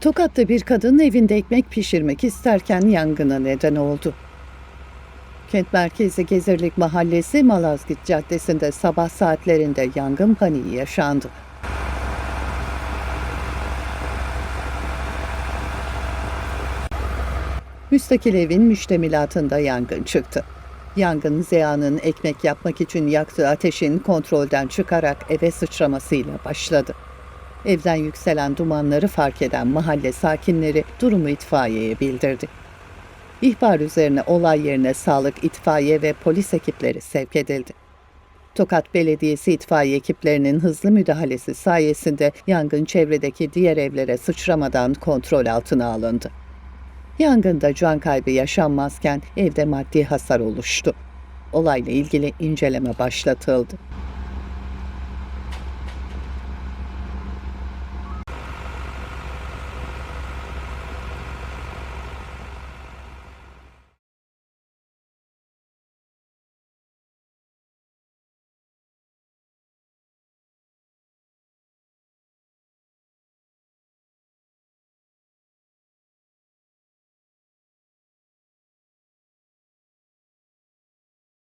Tokat'ta bir kadın evinde ekmek pişirmek isterken yangına neden oldu. Kent merkezi Gezirlik Mahallesi Malazgirt Caddesi'nde sabah saatlerinde yangın paniği yaşandı. Müstakil evin müştemilatında yangın çıktı. Yangın Ziya'nın ekmek yapmak için yaktığı ateşin kontrolden çıkarak eve sıçramasıyla başladı. Evden yükselen dumanları fark eden mahalle sakinleri durumu itfaiyeye bildirdi. İhbar üzerine olay yerine sağlık, itfaiye ve polis ekipleri sevk edildi. Tokat Belediyesi itfaiye ekiplerinin hızlı müdahalesi sayesinde yangın çevredeki diğer evlere sıçramadan kontrol altına alındı. Yangında can kaybı yaşanmazken evde maddi hasar oluştu. Olayla ilgili inceleme başlatıldı.